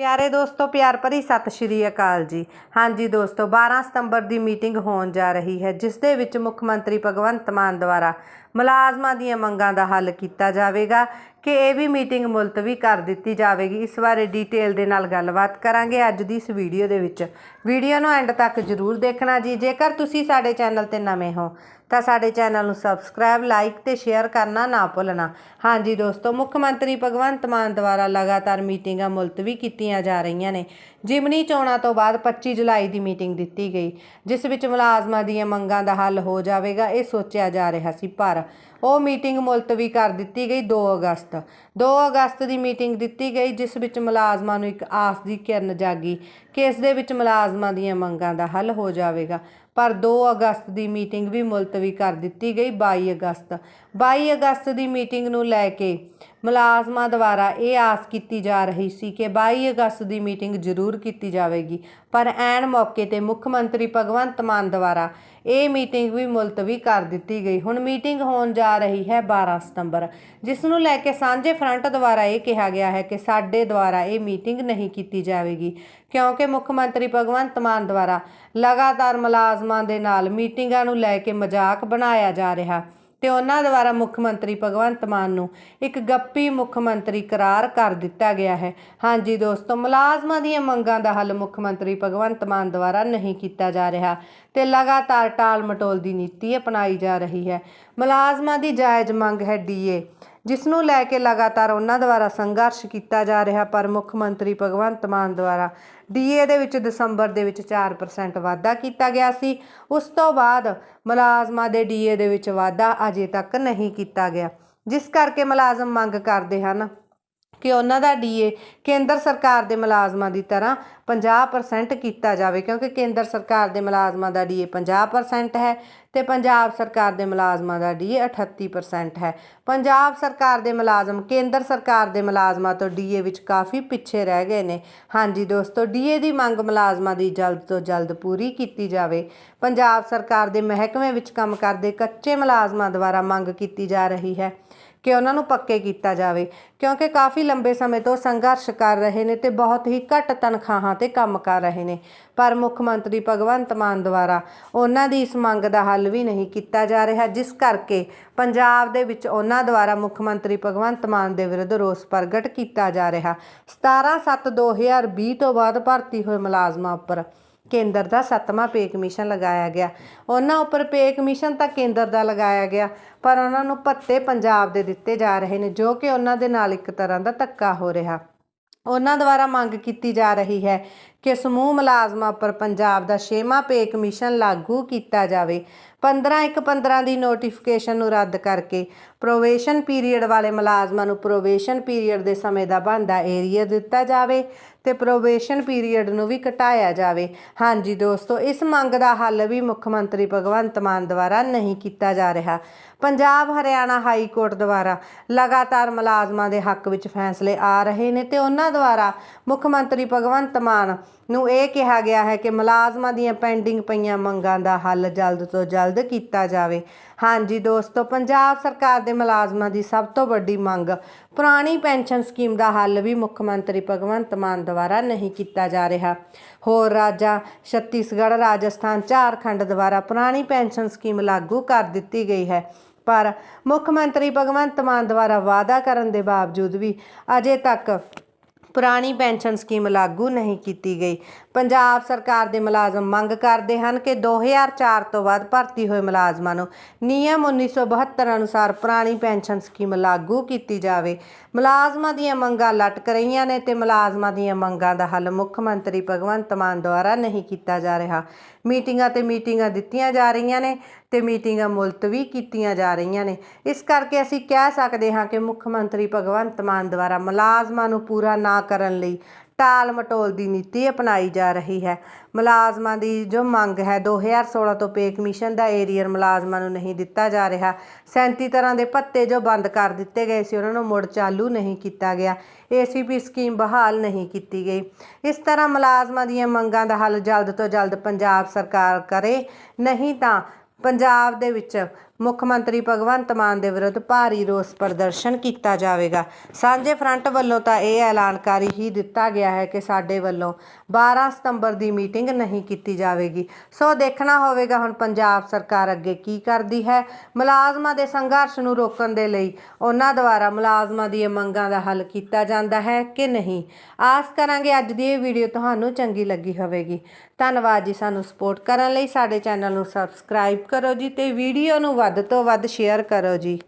ਪਿਆਰੇ ਦੋਸਤੋ, ਪਿਆਰ ਭਰੀ ਸਤਿ ਸ਼੍ਰੀ ਅਕਾਲ ਜੀ। ਹਾਂਜੀ ਦੋਸਤੋ 12 ਸਤੰਬਰ ਦੀ ਮੀਟਿੰਗ ਹੋਣ ਜਾ ਰਹੀ ਹੈ, ਜਿਸ ਦੇ ਵਿੱਚ ਮੁੱਖ ਮੰਤਰੀ ਭਗਵੰਤ ਮਾਨ ਦੁਆਰਾ ਮੁਲਾਜ਼ਮਾਂ ਦੀਆਂ ਮੰਗਾਂ ਦਾ ਹੱਲ ਕੀਤਾ ਜਾਵੇਗਾ। ਕਿ ਇਹ ਵੀ ਮੀਟਿੰਗ ਮੁਲਤਵੀ ਕਰ ਦਿੱਤੀ ਜਾਵੇਗੀ। ਇਸ ਬਾਰੇ ਡੀਟੇਲ ਦੇ ਨਾਲ ਗੱਲਬਾਤ ਕਰਾਂਗੇ ਅੱਜ ਦੀ ਇਸ ਵੀਡੀਓ ਦੇ ਵਿੱਚ। ਵੀਡੀਓ ਨੂੰ ਐਂਡ ਤੱਕ ਜ਼ਰੂਰ ਦੇਖਣਾ ਜੀ। ਜੇਕਰ ਤੁਸੀਂ ਸਾਡੇ ਚੈਨਲ ਤੇ ਨਵੇਂ ਹੋ, ਤਾਂ ਸਾਡੇ ਚੈਨਲ ਨੂੰ ਸਬਸਕ੍ਰਾਈਬ ਲਾਈਕ ਤੇ ਸ਼ੇਅਰ ਕਰਨਾ ਨਾ ਭੁੱਲਣਾ। ਹਾਂਜੀ ਦੋਸਤੋ, ਮੁੱਖ ਮੰਤਰੀ ਭਗਵੰਤ ਮਾਨ ਦੁਆਰਾ ਲਗਾਤਾਰ ਮੀਟਿੰਗਾਂ ਮੁਲਤਵੀ ਕੀਤੀਆਂ ਜਾ ਰਹੀਆਂ ਨੇ। ਜਿਮਨੀ ਚੋਣਾਂ ਤੋਂ ਬਾਅਦ 25 ਜੁਲਾਈ ਦੀ ਮੀਟਿੰਗ ਦਿੱਤੀ ਗਈ, ਜਿਸ ਵਿੱਚ ਮੁਲਾਜ਼ਮਾਂ ਦੀਆਂ ਮੰਗਾਂ ਦਾ ਹੱਲ ਹੋ ਜਾਵੇਗਾ, ਇਹ ਸੋਚਿਆ ਜਾ ਰਿਹਾ ਸੀ। ਪਰ ਉਹ ਮੀਟਿੰਗ ਮੁਲਤਵੀ ਕਰ ਦਿੱਤੀ ਗਈ 2 ਅਗਸਤ 2 ਅਗਸਤ ਦੀ ਮੀਟਿੰਗ ਦਿੱਤੀ ਗਈ, ਜਿਸ ਵਿੱਚ ਮੁਲਾਜ਼ਮਾਂ ਨੂੰ ਇੱਕ ਆਸ ਦੀ ਕਿਰਨ ਜਾਗੀ ਕਿ ਇਸ ਦੇ ਵਿੱਚ ਮੁਲਾਜ਼ਮਾਂ ਦੀਆਂ ਮੰਗਾਂ ਦਾ ਹੱਲ ਹੋ ਜਾਵੇਗਾ। ਪਰ 2 ਅਗਸਤ ਦੀ ਮੀਟਿੰਗ ਵੀ ਮੁਲਤਵੀ ਕਰ ਦਿੱਤੀ ਗਈ 22 ਅਗਸਤ। 22 ਅਗਸਤ ਦੀ ਮੀਟਿੰਗ ਨੂੰ ਲੈ ਕੇ ਮੁਲਾਜ਼ਮਾਂ ਦੁਆਰਾ ਇਹ ਆਸ ਕੀਤੀ ਜਾ ਰਹੀ ਸੀ ਕਿ 22 ਅਗਸਤ ਦੀ ਮੀਟਿੰਗ ਜ਼ਰੂਰ ਕੀਤੀ ਜਾਵੇਗੀ। ਪਰ ਐਨ ਮੌਕੇ ਤੇ ਮੁੱਖ ਮੰਤਰੀ ਭਗਵੰਤ ਮਾਨ ਦੁਆਰਾ ਇਹ ਮੀਟਿੰਗ ਵੀ ਮੁਲਤਵੀ ਕਰ ਦਿੱਤੀ ਗਈ। ਹੁਣ ਮੀਟਿੰਗ ਹੋਣ ਜਾ ਰਹੀ ਹੈ 12 ਸਤੰਬਰ। ਜਿਸ ਨੂੰ ਲੈ ਕੇ ਸਾਂਝੇ ਫਰੰਟ ਦੁਆਰਾ ਇਹ ਕਿਹਾ ਗਿਆ ਹੈ ਕਿ ਸਾਡੇ ਦੁਆਰਾ ਇਹ ਮੀਟਿੰਗ ਨਹੀਂ ਕੀਤੀ ਜਾਵੇਗੀ, ਕਿਉਂਕਿ ਮੁੱਖ ਮੰਤਰੀ ਭਗਵੰਤ ਮਾਨ ਦੁਆਰਾ ਲਗਾਤਾਰ ਮੁਲਾਜ਼ਮਾਂ ਦੇ ਨਾਲ ਮੀਟਿੰਗਾਂ ਨੂੰ ਲੈ ਕੇ ਮਜ਼ਾਕ ਬਣਾਇਆ ਜਾ ਰਿਹਾ ਤੇ ਉਹਨਾਂ ਦੁਆਰਾ ਮੁੱਖ ਮੰਤਰੀ ਭਗਵੰਤ ਮਾਨ ਨੂੰ ਇੱਕ ਗੱਪੀ ਮੁੱਖ ਮੰਤਰੀ ਕਰਾਰ ਕਰ ਦਿੱਤਾ ਗਿਆ ਹੈ। ਹਾਂਜੀ ਦੋਸਤੋ, ਮੁਲਾਜ਼ਮਾਂ ਦੀਆਂ ਮੰਗਾਂ ਦਾ ਹੱਲ ਮੁੱਖ ਮੰਤਰੀ ਭਗਵੰਤ ਮਾਨ ਦੁਆਰਾ ਨਹੀਂ ਕੀਤਾ ਜਾ ਰਿਹਾ ਤੇ ਲਗਾਤਾਰ ਟਾਲ ਮਟੋਲ ਦੀ ਨੀਤੀ ਅਪਣਾਈ ਜਾ ਰਹੀ ਹੈ। ਮੁਲਾਜ਼ਮਾਂ ਦੀ ਜਾਇਜ਼ ਮੰਗ ਹੈ ਡੀਏ ਜਿਸ ਨੂੰ ਲੈ ਕੇ ਲਗਾਤਾਰ ਉਹਨਾਂ ਦੁਆਰਾ ਸੰਘਰਸ਼ ਕੀਤਾ ਜਾ ਰਿਹਾ, ਪਰ ਮੁੱਖ ਮੰਤਰੀ ਭਗਵੰਤ ਮਾਨ ਦੁਆਰਾ ਡੀਏ ਦੇ ਵਿੱਚ ਦਸੰਬਰ ਦੇ ਵਿੱਚ 4% ਵਾਧਾ ਕੀਤਾ ਗਿਆ ਸੀ। ਉਸ ਤੋਂ ਬਾਅਦ ਮੁਲਾਜ਼ਮਾਂ ਦੇ ਡੀਏ ਦੇ ਵਿੱਚ ਵਾਧਾ ਅਜੇ ਤੱਕ ਨਹੀਂ ਕੀਤਾ ਗਿਆ। ਜਿਸ ਕਰਕੇ ਮੁਲਾਜ਼ਮ ਮੰਗ ਕਰਦੇ ਹਨ ਕਿ ਉਹਨਾਂ ਦਾ ਡੀਏ ਕੇਂਦਰ ਸਰਕਾਰ ਦੇ ਮੁਲਾਜ਼ਮਾਂ ਦੀ ਤਰ੍ਹਾਂ 50% ਕੀਤਾ ਜਾਵੇ, ਕਿਉਂਕਿ ਕੇਂਦਰ ਸਰਕਾਰ ਦੇ ਮੁਲਾਜ਼ਮਾਂ ਦਾ ਡੀਏ 50% ਹੈ ਤੇ ਪੰਜਾਬ ਸਰਕਾਰ ਦੇ ਮੁਲਾਜ਼ਮਾਂ ਦਾ ਡੀਏ 38% ਹੈ। ਪੰਜਾਬ ਸਰਕਾਰ ਦੇ ਮੁਲਾਜ਼ਮ, ਕੇਂਦਰ ਸਰਕਾਰ ਦੇ ਮੁਲਾਜ਼ਮਾਂ ਤੋਂ ਡੀਏ ਵਿੱਚ ਕਾਫੀ ਪਿੱਛੇ ਰਹਿ ਗਏ ਨੇ। ਹਾਂਜੀ ਦੋਸਤੋ, ਡੀਏ ਦੀ ਮੰਗ ਮੁਲਾਜ਼ਮਾਂ ਦੀ ਜਲਦ ਤੋਂ ਜਲਦ ਪੂਰੀ ਕੀਤੀ ਜਾਵੇ। ਪੰਜਾਬ ਸਰਕਾਰ ਦੇ ਮਹਿਕਮੇ ਵਿੱਚ ਕੰਮ ਕਰਦੇ ਕੱਚੇ ਮੁਲਾਜ਼ਮਾਂ ਦੁਆਰਾ ਮੰਗ ਕੀਤੀ ਜਾ ਰਹੀ ਹੈ। ਕਿ ਉਹਨਾਂ ਨੂੰ ਪੱਕੇ ਕੀਤਾ ਜਾਵੇ, ਕਿਉਂਕਿ ਕਾਫੀ ਲੰਬੇ ਸਮੇਂ ਤੋਂ ਸੰਘਰਸ਼ ਕਰ ਰਹੇ ਨੇ ਤੇ ਬਹੁਤ ਹੀ ਘੱਟ ਤਨਖਾਹਾਂ ਤੇ ਕੰਮ ਕਰ ਰਹੇ ਨੇ। ਪਰ ਮੁੱਖ ਮੰਤਰੀ ਭਗਵੰਤ ਮਾਨ ਦੁਆਰਾ ਉਹਨਾਂ ਦੀ ਇਸ ਮੰਗ ਦਾ ਹੱਲ ਵੀ ਨਹੀਂ ਕੀਤਾ ਜਾ ਰਿਹਾ, ਜਿਸ ਕਰਕੇ ਪੰਜਾਬ ਦੇ ਵਿੱਚ ਉਹਨਾਂ ਦੁਆਰਾ ਮੁੱਖ ਮੰਤਰੀ ਭਗਵੰਤ ਮਾਨ ਦੇ ਵਿਰੁੱਧ ਰੋਸ ਪ੍ਰਗਟ ਕੀਤਾ ਜਾ ਰਿਹਾ। 17/7/2020 ਤੋਂ ਬਾਅਦ ਭਰਤੀ ਹੋਏ ਮੁਲਾਜ਼ਮਾਂ ਉੱਪਰ ਕੇਂਦਰ ਦਾ ਸੱਤਵਾਂ ਪੇ ਕਮਿਸ਼ਨ ਲਗਾਇਆ ਗਿਆ। ਉਹਨਾਂ ਉੱਪਰ ਪੇ ਕਮਿਸ਼ਨ ਤਾਂ ਕੇਂਦਰ ਦਾ ਲਗਾਇਆ ਗਿਆ, ਪਰ ਉਹਨਾਂ ਨੂੰ ਭੱਤੇ ਪੰਜਾਬ ਦੇ ਦਿੱਤੇ ਜਾ ਰਹੇ ਨੇ, ਜੋ ਕਿ ਉਹਨਾਂ ਦੇ ਨਾਲ ਇੱਕ ਤਰ੍ਹਾਂ ਦਾ ਧੱਕਾ ਹੋ ਰਿਹਾ। ਉਹਨਾਂ ਦੁਆਰਾ ਮੰਗ ਕੀਤੀ ਜਾ ਰਹੀ ਹੈ ਕਿ ਸਮੂਹ ਮੁਲਾਜ਼ਮਾਂ ਉੱਪਰ ਪੰਜਾਬ ਦਾ 6ਵਾਂ ਪੇ ਕਮਿਸ਼ਨ ਲਾਗੂ ਕੀਤਾ ਜਾਵੇ। 15 ਇੱਕ 15 ਦੀ ਨੋਟੀਫਿਕੇਸ਼ਨ ਨੂੰ ਰੱਦ ਕਰਕੇ ਪ੍ਰੋਵੇਸ਼ਨ ਪੀਰੀਅਡ ਵਾਲੇ ਮੁਲਾਜ਼ਮਾਂ ਨੂੰ ਪ੍ਰੋਵੇਸ਼ਨ ਪੀਰੀਅਡ ਦੇ ਸਮੇਂ ਦਾ ਬਣਦਾ ਏਰੀਆ ਦਿੱਤਾ ਜਾਵੇ ਤੇ ਪ੍ਰੋਵੇਸ਼ਨ ਪੀਰੀਅਡ ਨੂੰ ਵੀ ਘਟਾਇਆ ਜਾਵੇ। ਹਾਂਜੀ ਦੋਸਤੋ, ਇਸ ਮੰਗ ਦਾ ਹੱਲ ਵੀ ਮੁੱਖ ਮੰਤਰੀ ਭਗਵੰਤ ਮਾਨ ਦੁਆਰਾ ਨਹੀਂ ਕੀਤਾ ਜਾ ਰਿਹਾ। ਪੰਜਾਬ ਹਰਿਆਣਾ ਹਾਈ ਕੋਰਟ ਦੁਆਰਾ ਲਗਾਤਾਰ ਮੁਲਾਜ਼ਮਾਂ ਦੇ ਹੱਕ ਵਿੱਚ ਫੈਸਲੇ ਆ ਰਹੇ ਨੇ ਤੇ ਉਹਨਾਂ ਦੁਆਰਾ ਮੁੱਖ ਮੰਤਰੀ ਭਗਵੰਤ ਮਾਨ ਨੂੰ ਇਹ ਕਿਹਾ ਗਿਆ ਹੈ ਕਿ ਮੁਲਾਜ਼ਮਾਂ ਦੀਆਂ ਪੈਂਡਿੰਗ ਪਈਆਂ ਮੰਗਾਂ ਦਾ ਹੱਲ ਜਲਦ ਤੋਂ ਜਲਦ ਕੀਤਾ ਜਾਵੇ। ਹਾਂਜੀ ਦੋਸਤੋ, ਪੰਜਾਬ ਸਰਕਾਰ ਦੇ ਮੁਲਾਜ਼ਮਾਂ ਦੀ ਸਭ ਤੋਂ ਵੱਡੀ ਮੰਗ, ਪੁਰਾਣੀ ਪੈਨਸ਼ਨ ਸਕੀਮ ਦਾ ਹੱਲ ਵੀ ਮੁੱਖ ਮੰਤਰੀ ਭਗਵੰਤ ਮਾਨ ਦੁਆਰਾ ਨਹੀਂ ਕੀਤਾ ਜਾ ਰਿਹਾ। ਹੋਰ ਰਾਜਾਂ, ਛੱਤੀਸਗੜ੍ਹ, ਰਾਜਸਥਾਨ, ਝਾਰਖੰਡ ਦੁਆਰਾ ਪੁਰਾਣੀ ਪੈਨਸ਼ਨ ਸਕੀਮ ਲਾਗੂ ਕਰ ਦਿੱਤੀ ਗਈ ਹੈ। ਪਰ ਮੁੱਖ ਮੰਤਰੀ ਭਗਵੰਤ ਮਾਨ ਦੁਆਰਾ ਵਾਅਦਾ ਕਰਨ ਦੇ ਬਾਵਜੂਦ ਵੀ ਅਜੇ ਤੱਕ ਪੁਰਾਣੀ ਪੈਨਸ਼ਨ ਸਕੀਮ ਲਾਗੂ ਨਹੀਂ ਕੀਤੀ ਗਈ। ਪੰਜਾਬ ਸਰਕਾਰ ਦੇ ਮੁਲਾਜ਼ਮ ਮੰਗ ਕਰਦੇ ਹਨ ਕਿ 2004 ਤੋਂ ਬਾਅਦ ਭਰਤੀ ਹੋਏ ਮੁਲਾਜ਼ਮਾਂ ਨੂੰ ਨਿਯਮ 1972 ਅਨੁਸਾਰ ਪੁਰਾਣੀ ਪੈਨਸ਼ਨ ਸਕੀਮ ਲਾਗੂ ਕੀਤੀ ਜਾਵੇ। ਮੁਲਾਜ਼ਮਾਂ ਦੀਆਂ ਮੰਗਾਂ ਲਟਕ ਰਹੀਆਂ ਨੇ ਤੇ ਮੁਲਾਜ਼ਮਾਂ ਦੀਆਂ ਮੰਗਾਂ ਦਾ ਹੱਲ ਮੁੱਖ ਮੰਤਰੀ ਭਗਵੰਤ ਮਾਨ ਦੁਆਰਾ ਨਹੀਂ ਕੀਤਾ ਜਾ ਰਿਹਾ। ਮੀਟਿੰਗਾਂ ਤੇ ਮੀਟਿੰਗਾਂ ਦਿੱਤੀਆਂ ਜਾ ਰਹੀਆਂ ਨੇ ਤੇ ਮੀਟਿੰਗਾਂ ਮੁਲਤਵੀ ਕੀਤੀਆਂ ਜਾ ਰਹੀਆਂ ਨੇ। ਇਸ ਕਰਕੇ ਅਸੀਂ ਕਹਿ ਸਕਦੇ ਹਾਂ ਕਿ ਮੁੱਖ ਮੰਤਰੀ ਭਗਵੰਤ ਮਾਨ ਦੁਆਰਾ ਮੁਲਾਜ਼ਮਾਂ ਨੂੰ ਪੂਰਾ ਨਾ ਕਰਨ ਲਈ ਟਾਲ ਮਟੋਲ ਦੀ ਨੀਤੀ ਅਪਣਾਈ ਜਾ ਰਹੀ ਹੈ। ਮੁਲਾਜ਼ਮਾਂ ਦੀ ਜੋ ਮੰਗ ਹੈ 2016 ਤੋਂ ਪੇ ਕਮਿਸ਼ਨ ਦਾ ਏਰੀਅਰ ਮੁਲਾਜ਼ਮਾਂ ਨੂੰ ਨਹੀਂ ਦਿੱਤਾ ਜਾ ਰਿਹਾ। 37 ਤਰ੍ਹਾਂ ਦੇ ਭੱਤੇ ਜੋ ਬੰਦ ਕਰ ਦਿੱਤੇ ਗਏ ਸੀ, ਉਹਨਾਂ ਨੂੰ ਮੁੜ ਚਾਲੂ ਨਹੀਂ ਕੀਤਾ ਗਿਆ। ਏਸੀਪੀ ਸਕੀਮ ਬਹਾਲ ਨਹੀਂ ਕੀਤੀ ਗਈ। ਇਸ ਤਰ੍ਹਾਂ ਮੁਲਾਜ਼ਮਾਂ ਦੀਆਂ ਮੰਗਾਂ ਦਾ ਹੱਲ ਜਲਦ ਤੋਂ ਜਲਦ ਪੰਜਾਬ ਸਰਕਾਰ ਕਰੇ। ਨਹੀਂ ਤਾਂ ਪੰਜਾਬ ਦੇ ਵਿੱਚ ਮੁੱਖ ਮੰਤਰੀ ਭਗਵੰਤ ਮਾਨ ਦੇ ਵਿਰੁੱਧ ਭਾਰੀ ਰੋਸ ਪ੍ਰਦਰਸ਼ਨ ਕੀਤਾ ਜਾਵੇਗਾ। ਸਾਂਝੇ ਫਰੰਟ ਵੱਲੋਂ ਤਾਂ ਇਹ ਐਲਾਨਕਾਰੀ ਹੀ ਦਿੱਤਾ ਗਿਆ ਹੈ ਕਿ ਸਾਡੇ ਵੱਲੋਂ 12 ਸਤੰਬਰ ਦੀ ਮੀਟਿੰਗ ਨਹੀਂ ਕੀਤੀ ਜਾਵੇਗੀ। ਸੋ ਦੇਖਣਾ ਹੋਵੇਗਾ ਹੁਣ ਪੰਜਾਬ ਸਰਕਾਰ ਅੱਗੇ ਕੀ ਕਰਦੀ ਹੈ। ਮੁਲਾਜ਼ਮਾਂ ਦੇ ਸੰਘਰਸ਼ ਨੂੰ ਰੋਕਣ ਦੇ ਲਈ ਉਹਨਾਂ ਦੁਆਰਾ ਮੁਲਾਜ਼ਮਾਂ ਦੀਆਂ ਮੰਗਾਂ ਦਾ ਹੱਲ ਕੀਤਾ ਜਾਂਦਾ ਹੈ ਕਿ ਨਹੀਂ। ਆਸ ਕਰਾਂਗੇ ਅੱਜ ਦੀ ਇਹ ਵੀਡੀਓ ਤੁਹਾਨੂੰ ਚੰਗੀ ਲੱਗੀ ਹੋਵੇਗੀ। ਧੰਨਵਾਦ ਜੀ ਸਾਨੂੰ ਸਪੋਰਟ ਕਰਨ ਲਈ। ਸਾਡੇ ਚੈਨਲ ਨੂੰ ਸਬਸਕ੍ਰਾਈਬ ਕਰੋ ਜੀ ਤੇ ਵੀਡੀਓ ਨੂੰ ਵੱਧ ਵੱਧ ਤੋਂ ਵੱਧ ਸ਼ੇਅਰ ਕਰੋ ਜੀ।